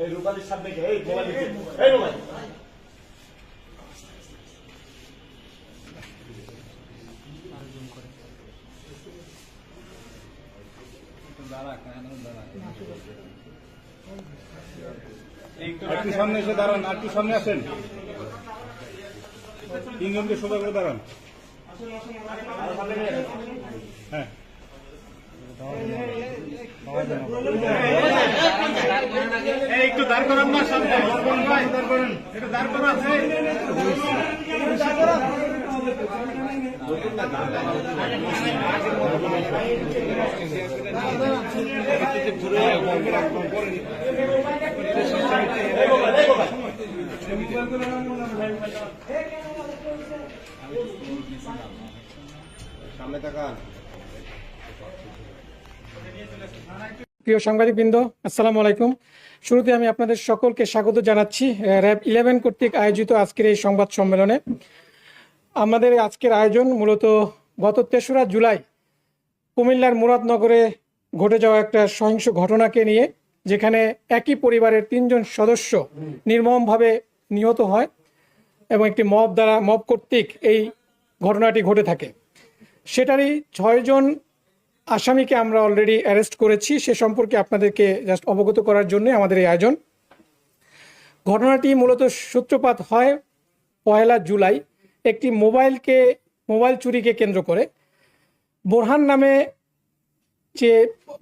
এই রূপালীর সামনে? এই দিচ্ছে। এই মোবাইল একটু সামনে এসে দাঁড়ান আর একটু সামনে আসেন। তিনজনকে সোজা করে দাঁড়ান। হ্যাঁ। একটু দাঁড় করান না সামনে। দাঁড় করেন। একটু দাঁড় করান। সামনে তাকান প্রিয় সাংবাদিকবৃন্দ, আসসালামু আলাইকুম। শুরুতে আমি আপনাদের সকলকে স্বাগত জানাচ্ছি র্যাব ইলেভেন কর্তৃক আয়োজিত আজকের এই সংবাদ সম্মেলনে। আমাদের আজকের আয়োজন মূলত গত তেসরা জুলাই কুমিল্লার মুরাদনগরে ঘটে যাওয়া একটা সহিংস ঘটনাকে নিয়ে, যেখানে একই পরিবারের তিনজন সদস্য নির্মমভাবে নিহত হয় এবং একটি মব দ্বারা, মব কর্তৃক এই ঘটনাটি ঘটে থাকে। সেটারই ছয়জন আসামিকে আমরা অলরেডি অ্যারেস্ট করেছি। সে সম্পর্কে আপনাদেরকে জাস্ট অবগত করার জন্য আমাদের এই আয়োজন। ঘটনাটি মূলত সূত্রপাত হয় পয়লা জুলাই। একটি মোবাইলকে, মোবাইল চুরিকে কেন্দ্র করে। বোরহান নামে যে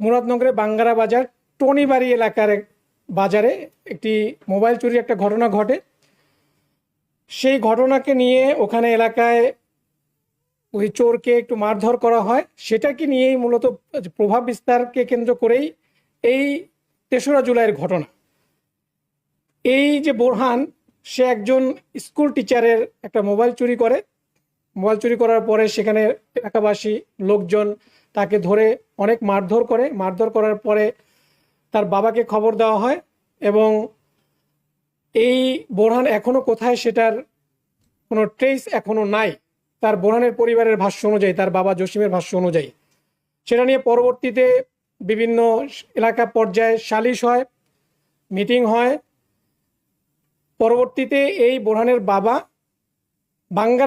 মুরাদনগরে বাঙ্গারা বাজার, টনিবাড়ি এলাকার বাজারে একটি মোবাইল চুরির একটা ঘটনা ঘটে। সেই ঘটনাকে নিয়ে ওখানে এলাকায় ওই চোরকে একটু মারধর করা হয়। সেটাকে নিয়েই মূলত প্রভাব বিস্তারকে কেন্দ্র করেই এই তেসরা জুলাইয়ের ঘটনা। এই যে বোরহান, সে একজন স্কুল টিচারের একটা মোবাইল চুরি করে। মোবাইল চুরি করার পরে সেখানে এলাকাবাসী লোকজন তাকে ধরে অনেক মারধর করে। মারধর করার পরে তার বাবাকে খবর দেওয়া হয় এবং এই বোরহান এখনও কোথায় সেটার কোনো ট্রেস এখনও নাই। তার বোরহানের পরিবারের ভাষ্য অনুযায়ী, তার বাবা জসিমের ভাষ্য অনুযায়ী। সেটা নিয়ে পরবর্তীতে বিভিন্ন এলাকা পর্যায়ে সালিশ হয়, মিটিং হয়। পরবর্তীতে এই বোরহানের বাবা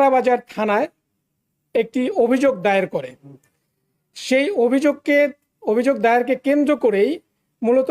বাজার থানায় একটি অভিযোগ দায়ের করে। সেই অভিযোগকে অভিযোগ দায়েরকে কেন্দ্র করেই মূলত